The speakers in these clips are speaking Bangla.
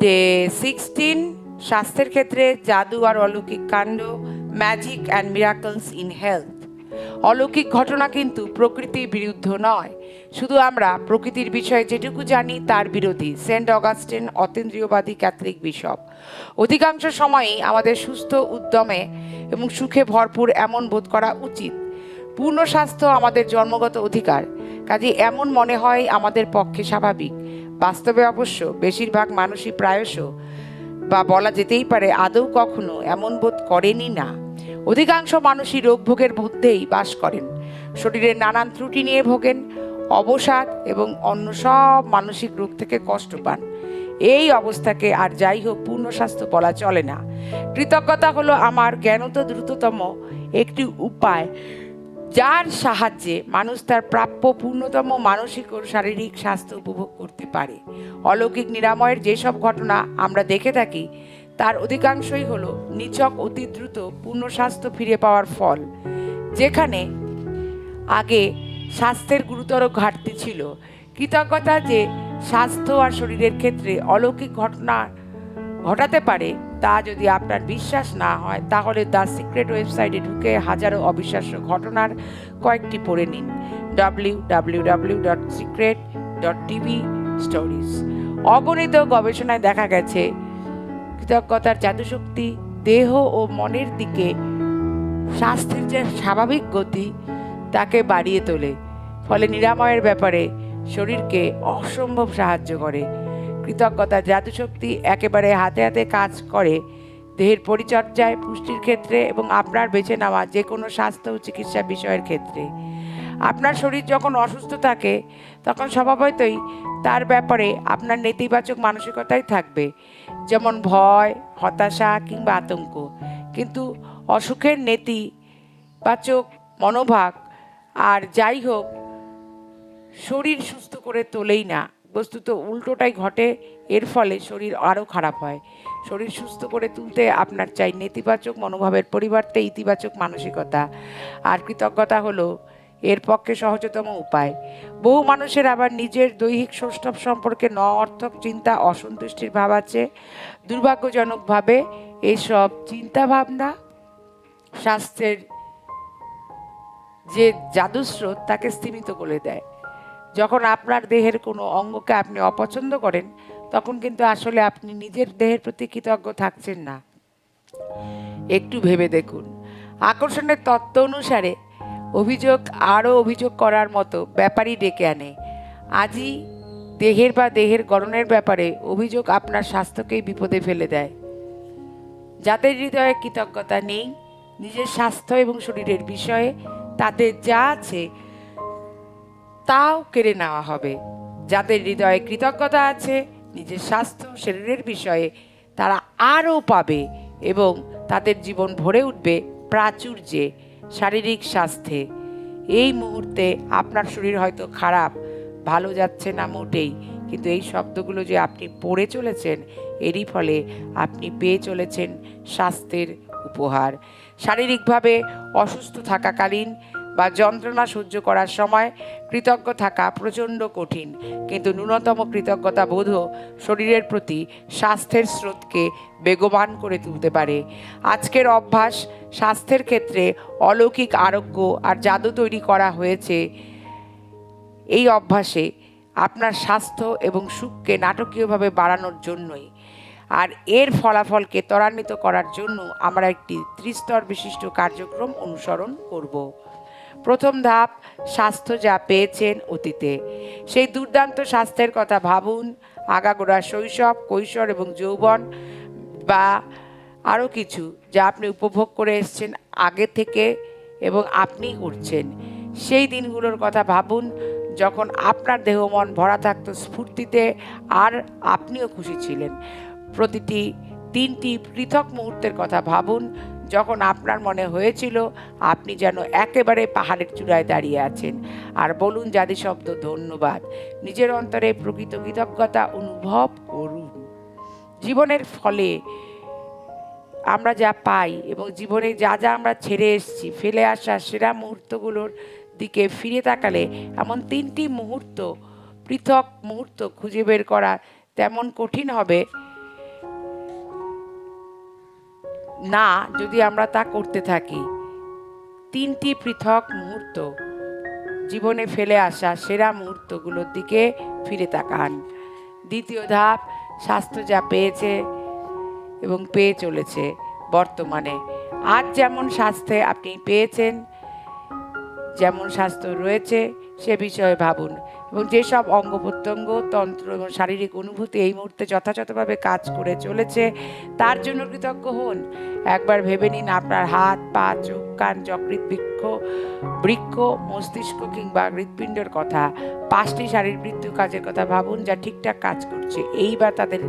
ডে সিক্সটিন স্বাস্থ্যের ক্ষেত্রে জাদু আর অলৌকিক কাণ্ড magic and miracles in health অলৌকিক ঘটনা কিন্তু প্রকৃতির বিরুদ্ধ নয়। শুধু আমরা প্রকৃতির বিষয়ে যেটুকু জানি, তার বিরোধী। সেন্ট অগাস্টিন অতীন্দ্রিয়বাদী ক্যাথলিক বিশপ। অধিকাংশ সময়ই আমাদের সুস্থ, উদ্যমে এবং সুখে ভরপুর এমন বোধ করা উচিত। পূর্ণ স্বাস্থ্য আমাদের জন্মগত অধিকার। কাজে এমন মনে হয় আমাদের পক্ষে স্বাভাবিক। বাস্তবে অবশ্য বেশিরভাগ মানুষই প্রায়শ বা বলা যেতেই পারে আদৌ কখনো এমন বোধ করেনই না। অধিকাংশ মানুষই রোগ ভোগের মধ্যেই বাস করেন। শরীরের নানান ত্রুটি নিয়ে ভোগেন, অবসাদ এবং অন্য সব মানসিক রোগ থেকে কষ্ট পান। এই অবস্থাকে আর যাই হোক পূর্ণ স্বাস্থ্য বলা চলে না। কৃতজ্ঞতা হলো আমার জ্ঞানত দ্রুততম একটি উপায়। যার সাহায্যে মানুষ তার প্রাপ্য পূর্ণতম মানসিক ও শারীরিক স্বাস্থ্য উপভোগ করতে পারে। অলৌকিক নিরাময়ের যেসব ঘটনা আমরা দেখে থাকি, তার অধিকাংশই হলো নিছক অতি দ্রুত পূর্ণ স্বাস্থ্য ফিরে পাওয়ার ফল, যেখানে আগে স্বাস্থ্যের গুরুতর ঘাটতি ছিল। কৃতজ্ঞতা যে স্বাস্থ্য আর শরীরের ক্ষেত্রে অলৌকিক ঘটনা ঘটাতে পারে তা যদি আপনার বিশ্বাস না হয়, তাহলে দ্য সিক্রেট ওয়েবসাইটে ঢুকে হাজারো অবিশ্বাস্য ঘটনার কয়েকটি পড়ে নিন। W W W dot secret dot TV stories অগণিত গবেষণায় দেখা গেছে, কৃতজ্ঞতার জাদুশক্তি, দেহ ও মনের দিকে স্বাস্থ্যের যে স্বাভাবিক গতি, তাকে বাড়িয়ে তোলে। ফলে নিরাময়ের ব্যাপারে শরীরকে অসম্ভব সাহায্য করে। কৃতজ্ঞতা জাদুশক্তি একেবারে হাতে হাতে কাজ করে। দেহের পরিচর্যায়, পুষ্টির ক্ষেত্রে এবং আপনার বেছে নেওয়া যে কোনো স্বাস্থ্য ও চিকিৎসা বিষয়ের ক্ষেত্রে। আপনার শরীর যখন অসুস্থ থাকে, তখন স্বভাবতই তার ব্যাপারে আপনার নেতিবাচক মানসিকতাই থাকবে। যেমন ভয়, হতাশা কিংবা আতঙ্ক। কিন্তু অসুখের নেতিবাচক মনোভাব আর যাই হোক, শরীর সুস্থ করে তোলেই না। বস্তুত উল্টোটাই ঘটে, এর ফলে শরীর আরও খারাপ হয়। শরীর সুস্থ করে তুলতে আপনার চাই নেতিবাচক মনোভাবের পরিবর্তে ইতিবাচক মানসিকতা। আর কৃতজ্ঞতা হলো এর পক্ষে সহজতম উপায়। বহু মানুষের আবার নিজের দৈহিক সৌষ্ঠব সম্পর্কে ন অর্থক চিন্তা অসন্তুষ্টির ভাব আছে। দুর্ভাগ্যজনকভাবে এসব চিন্তাভাবনা স্বাস্থ্যের যে জাদুস্রোত তাকে স্থিমিত করে দেয়। যখন আপনার দেহের কোনো অঙ্গকে আপনি অপছন্দ করেন, তখন কিন্তু আসলে আপনি নিজের দেহের প্রতি কৃতজ্ঞ থাকছেন না। একটু ভেবে দেখুন। আকর্ষণের তত্ত্ব অনুসারে অভিযোগ, আরও অভিযোগ করার মতো ব্যাপারই ডেকে আনে। আজই দেহের বা দেহের গড়নের ব্যাপারে অভিযোগ আপনার স্বাস্থ্যকেই বিপদে ফেলে দেয়। যাদের হৃদয়ে কৃতজ্ঞতা নেই, নিজের স্বাস্থ্য এবং শরীরের বিষয়ে তাদের যা আছে তাও কেড়ে নেওয়া হবে। যাদের হৃদয়ে কৃতজ্ঞতা আছে, নিজের স্বাস্থ্য, শরীরের বিষয়ে তারা আরও পাবে এবং তাদের জীবন ভরে উঠবে প্রাচুর্যে, শারীরিক স্বাস্থ্যে। এই মুহূর্তে আপনার শরীর হয়তো খারাপ, ভালো যাচ্ছে না মোটেই, কিন্তু এই শব্দগুলো যে আপনি পড়ে চলেছেন, এরই ফলে আপনি পেয়ে চলেছেন স্বাস্থ্যের উপহার। শারীরিকভাবে অসুস্থ থাকাকালীন বা যন্ত্রণা সহ্য করার সময় কৃতজ্ঞ থাকা প্রচণ্ড কঠিন। কিন্তু ন্যূনতম কৃতজ্ঞতা বোধও শরীরের প্রতি স্বাস্থ্যের স্রোতকে বেগবান করে তুলতে পারে। আজকের অভ্যাস স্বাস্থ্যের ক্ষেত্রে অলৌকিক আরোগ্য আর জাদু তৈরি করা হয়েছে। এই অভ্যাসে আপনার স্বাস্থ্য এবং সুখকে নাটকীয়ভাবে বাড়ানোর জন্যই। আর এর ফলাফলকে ত্বরান্বিত করার জন্য আমরা একটি ত্রিস্তর বিশিষ্ট কার্যক্রম অনুসরণ করব। প্রথম ধাপ, স্বাস্থ্য যা পেয়েছেন অতীতে। সেই দুর্দান্ত স্বাস্থ্যের কথা ভাবুন। আগাগোড়া শৈশব, কৈশোর এবং যৌবন বা আরও কিছু যা আপনি উপভোগ করে এসছেন আগে থেকে এবং আপনি করছেন। সেই দিনগুলোর কথা ভাবুন যখন আপনার দেহ মন ভরা থাকতো স্ফূর্তিতে আর আপনিও খুশি ছিলেন। প্রতিটি তিনটি পৃথক মুহূর্তের কথা ভাবুন যখন আপনার মনে হয়েছিল আপনি যেন একেবারে পাহাড়ের চূড়ায় দাঁড়িয়ে আছেন। আর বলুন জাতি শব্দ ধন্যবাদ, নিজের অন্তরে প্রকৃত কৃতজ্ঞতা অনুভব করুন। জীবনের ফলে আমরা যা পাই এবং জীবনে যা যা আমরা ছেড়ে এসেছি, ফেলে আসা সেরা মুহূর্তগুলোর দিকে ফিরে তাকালে এমন তিনটি মুহূর্ত, পৃথক মুহূর্ত খুঁজে বের করা তেমন কঠিন হবে। না, যদি আমরা তা করতে থাকি, তিনটি পৃথক মুহূর্ত জীবনে ফেলে আসা সেরা মুহূর্তগুলোর দিকে ফিরে তাকান। দ্বিতীয় ধাপ, স্বাস্থ্য যা পেয়েছে এবং পেয়ে চলেছে বর্তমানে। আজ যেমন স্বাস্থ্যে আপনি পেয়েছেন যেমন স্বাস্থ্য রয়েছে, সে বিষয়ে ভাবুন। এবং যেসব অঙ্গ প্রত্যঙ্গ, তন্ত্র এবং শারীরিক অনুভূতি এই মুহূর্তে যথাযথভাবে কাজ করে চলেছে, তার জন্য কৃতজ্ঞ হন। একবার ভেবে নিন আপনার হাত, পা, চোখ, কান, যকৃৎ, বৃক্ষ বৃক্ষ, মস্তিষ্ক কিংবা হৃৎপিণ্ডের কথা। পাঁচটি শারীরবৃত্তীয় কাজের কথা ভাবুন যা ঠিকঠাক কাজ করছে। এইবার তাদের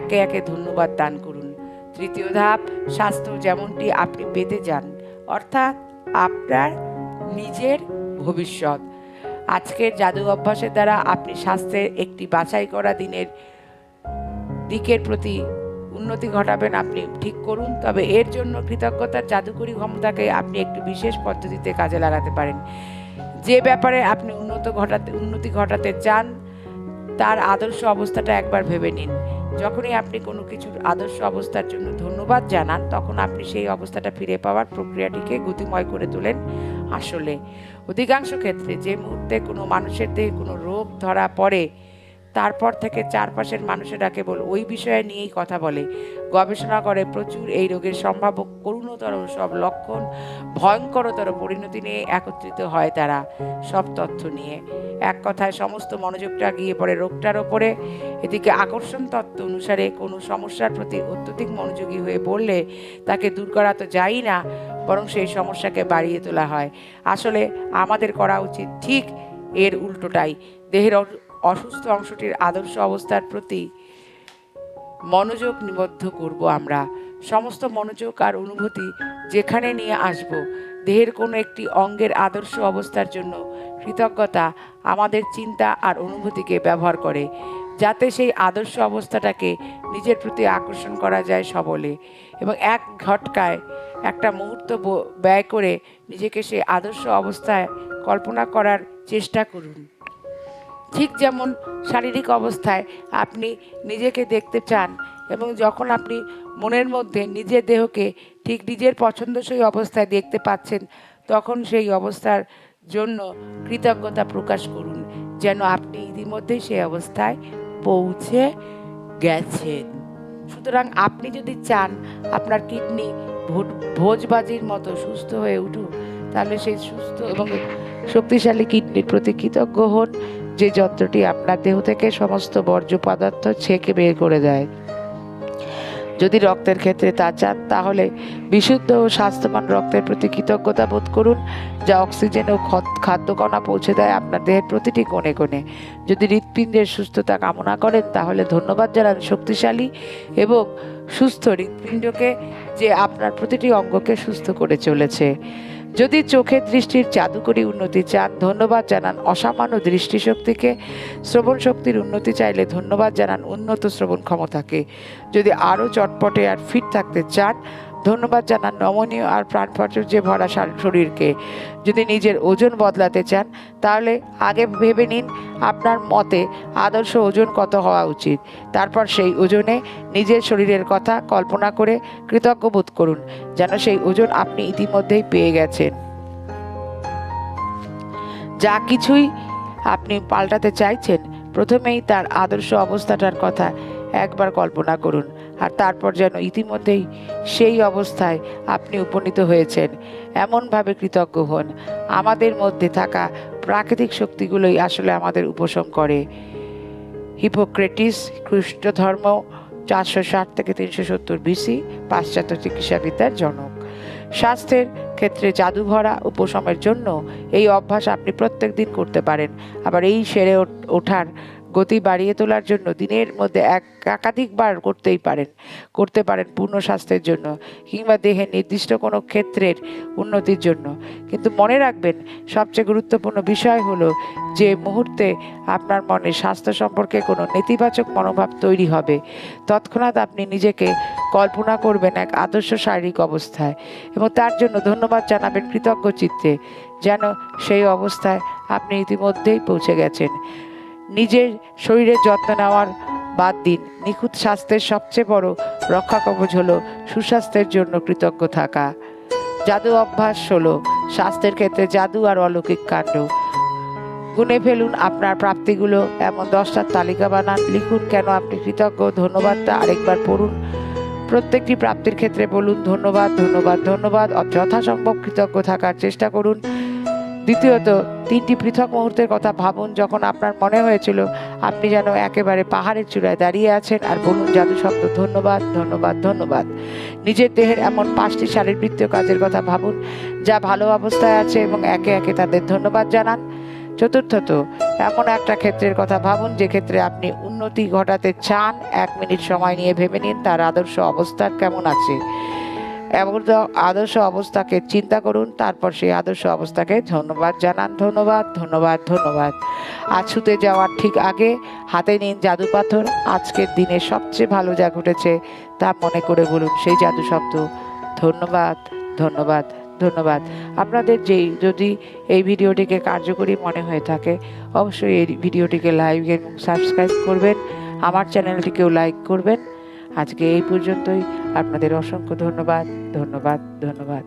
একে একে ধন্যবাদ দান করুন। তৃতীয় ধাপ, স্বাস্থ্য যেমনটি আপনি পেতে যান অর্থাৎ আপনার নিজের ভবিষ্যৎ। আজকের জাদু অভ্যাসের দ্বারা আপনি স্বাস্থ্যের একটি বাছাই করা দিনের দিকের প্রতি উন্নতি ঘটাবেন আপনি ঠিক করুন। তবে এর জন্য কৃতজ্ঞতার জাদুকরী ক্ষমতাকে আপনি একটি বিশেষ পদ্ধতিতে কাজে লাগাতে পারেন। যে ব্যাপারে আপনি উন্নত ঘটাতে, উন্নতি ঘটাতে চান, তার আদর্শ অবস্থাটা একবার ভেবে নিন। যখনই আপনি কোনো কিছুর আদর্শ অবস্থার জন্য ধন্যবাদ জানান, তখন আপনি সেই অবস্থাটা ফিরে পাওয়ার প্রক্রিয়াটিকে গতিময় করে তোলেন আসলে। অধিকাংশ ক্ষেত্রে যে মুহূর্তে কোনো মানুষের দেহে কোনো রোগ ধরা পড়ে তারপর থেকে চারপাশের মানুষেরা কেবল ওই বিষয়ে নিয়েই কথা বলে। গবেষণা করে প্রচুর এই রোগের সম্ভাব্য করুণতর সব লক্ষণ, ভয়ঙ্করতর পরিণতি নিয়ে একত্রিত হয় তারা সব তথ্য নিয়ে। এক কথায় সমস্ত মনোযোগটা গিয়ে পড়ে রোগটার ওপরে। এদিকে আকর্ষণ তত্ত্ব অনুসারে কোনো সমস্যার প্রতি অত্যধিক মনোযোগী হয়ে পড়লে তাকে দূর করা তো যায়ই না, বরং সেই সমস্যাকে বাড়িয়ে তোলা হয়। আসলে আমাদের করা উচিত ঠিক এর উল্টোটাই। দেহের অসুস্থ অংশটির আদর্শ অবস্থার প্রতি মনোযোগ নিবদ্ধ করব আমরা। সমস্ত মনোযোগ আর অনুভূতি যেখানে নিয়ে আসব, দেহের কোনো একটি অঙ্গের আদর্শ অবস্থার জন্য কৃতজ্ঞতা আমাদের চিন্তা আর অনুভূতিকে ব্যবহার করে, যাতে সেই আদর্শ অবস্থাটাকে নিজের প্রতি আকর্ষণ করা যায় সবলে এবং এক ঘটকায় একটা মুহূর্ত ব্যয় করে নিজেকে সেই আদর্শ অবস্থায় কল্পনা করার চেষ্টা করুন। ঠিক যেমন শারীরিক অবস্থায় আপনি নিজেকে দেখতে চান এবং যখন আপনি মনের মধ্যে নিজের দেহকে ঠিক নিজের পছন্দসই অবস্থায় দেখতে পাচ্ছেন, তখন সেই অবস্থার জন্য কৃতজ্ঞতা প্রকাশ করুন যেন আপনি ইতিমধ্যেই সেই অবস্থায় পৌঁছে গেছেন। সুতরাং আপনি যদি চান আপনার কিডনি ভোজবাজির মতো সুস্থ হয়ে উঠুক, তাহলে সেই সুস্থ এবং শক্তিশালী কিডনির প্রতি কৃতজ্ঞ হন। যে যন্ত্রটি আপনার দেহ থেকে সমস্ত বর্জ্য পদার্থ ছেঁকে বের করে দেয়। যদি রক্তের ক্ষেত্রে তা চান, তাহলে বিশুদ্ধ ও স্বাস্থ্যবান রক্তের প্রতি কৃতজ্ঞতা বোধ করুন, যা অক্সিজেন ও খাদ্যকণা পৌঁছে দেয় আপনার দেহের প্রতিটি কোণে কোণে। যদি হৃৎপিণ্ডের সুস্থতা কামনা করেন, তাহলে ধন্যবাদ জানান শক্তিশালী এবং সুস্থ হৃৎপিণ্ডকে, যে আপনার প্রতিটি অঙ্গকে সুস্থ করে চলেছে। যদি চোখের দৃষ্টির জাদুকরী উন্নতি চান, ধন্যবাদ জানান অসামান্য দৃষ্টিশক্তিকে। শ্রবণ শক্তির উন্নতি চাইলে ধন্যবাদ জানান উন্নত শ্রবণ ক্ষমতাকে। যদি আরও চটপটে আর ফিট থাকতে চান ধন্যবাদ জানান নমনীয় আর প্রাণপ্রাচুর্যে ভরা শার- শরীরকে। যদি নিজের ওজন বদলাতে চান, তাহলে আগে ভেবে নিন আপনার মতে আদর্শ ওজন কত হওয়া উচিত। তারপর সেই ওজনে নিজের শরীরের কথা কল্পনা করে কৃতজ্ঞ বোধ করুন, যেন সেই ওজন আপনি ইতিমধ্যেই পেয়ে গেছেন। যা কিছুই আপনি পাল্টাতে চাইছেন, প্রথমেই তার আদর্শ অবস্থাটার কথা একবার কল্পনা করুন, আর তারপর যেন ইতিমধ্যেই সেই অবস্থায় আপনি উপনীত হয়েছেন। এমনভাবে কৃতজ্ঞ হন। আমাদের মধ্যে থাকা প্রাকৃতিক শক্তিগুলোই আসলে আমাদের উপশম করে। হিপোক্রেটিস খ্রিস্ট ধর্ম চারশো ষাট থেকে তিনশো সত্তর বিসি পাশ্চাত্য চিকিৎসাবিদ্যার জনক। স্বাস্থ্যের ক্ষেত্রে জাদু ভরা উপশমের জন্য এই অভ্যাস আপনি প্রত্যেক দিন করতে পারেন। আবার এই সেরে ওঠার গতি বাড়িয়ে তোলার জন্য দিনের মধ্যে এক একাধিকবার করতেই পারেন, করতে পারেন পূর্ণ স্বাস্থ্যের জন্য কিংবা দেহের নির্দিষ্ট কোনো ক্ষেত্রের উন্নতির জন্য। কিন্তু মনে রাখবেন, সবচেয়ে গুরুত্বপূর্ণ বিষয় হলো যে মুহূর্তে আপনার মনে স্বাস্থ্য সম্পর্কে কোনো নেতিবাচক মনোভাব তৈরি হবে। তৎক্ষণাৎ আপনি নিজেকে কল্পনা করবেন এক আদর্শ শারীরিক অবস্থায় এবং তার জন্য ধন্যবাদ জানাবেন কৃতজ্ঞ চিত্তে, যেন সেই অবস্থায় আপনি ইতিমধ্যেই পৌঁছে গেছেন। নিজের শরীরের যত্ন নেওয়ার বাদ দিন। নিখুঁত স্বাস্থ্যের সবচেয়ে বড় রক্ষা কবচ হলো সুস্বাস্থ্যের জন্য কৃতজ্ঞ থাকা। জাদু অভ্যাস হলো স্বাস্থ্যের ক্ষেত্রে জাদু আর অলৌকিক কাণ্ড। গুনে ফেলুন আপনার প্রাপ্তিগুলো। এমন দশটার তালিকা বানান। লিখুন কেন আপনি কৃতজ্ঞ। ধন্যবাদটা আরেকবার পড়ুন। প্রত্যেকটি প্রাপ্তির ক্ষেত্রে বলুন, ধন্যবাদ ধন্যবাদ ধন্যবাদ। যথাসম্ভব কৃতজ্ঞ থাকার চেষ্টা করুন। দ্বিতীয়ত, তিনটি পৃথক মুহূর্তের কথা ভাবুন যখন আপনার মনে হয়েছিল আপনি যেন একেবারে পাহাড়ের চূড়ায় দাঁড়িয়ে আছেন আর বলুন জাদু শব্দ, ধন্যবাদ ধন্যবাদ ধন্যবাদ। নিজের দেহের এমন পাঁচটি শারীরবৃত্তীয় কাজের কথা ভাবুন যা ভালো অবস্থায় আছে এবং একে একে তাদের ধন্যবাদ জানান। চতুর্থত, এমন একটা ক্ষেত্রের কথা ভাবুন যে ক্ষেত্রে আপনি উন্নতি ঘটাতে চান। এক মিনিট সময় নিয়ে ভেবে নিন তার আদর্শ অবস্থা কেমন আছে। এমন আদর্শ অবস্থাকে চিন্তা করুন, তারপর সেই আদর্শ অবস্থাকে ধন্যবাদ জানান। ধন্যবাদ ধন্যবাদ ধন্যবাদ। আজ শুতে যাওয়ার ঠিক আগে হাতে নিন জাদু পাথর। আজকের দিনে সবচেয়ে ভালো যা ঘটেছে তা মনে করে বলুন সেই জাদু শব্দ। ধন্যবাদ ধন্যবাদ ধন্যবাদ। আপনাদের যেই যদি এই ভিডিওটিকে কার্যকরী মনে হয়ে থাকে, অবশ্যই এই ভিডিওটিকে লাইক এবং সাবস্ক্রাইব করবেন। আমার চ্যানেলটিকেও লাইক করবেন। আজকে এই পর্যন্তই। আপনাদের অসংখ্য ধন্যবাদ ধন্যবাদ ধন্যবাদ।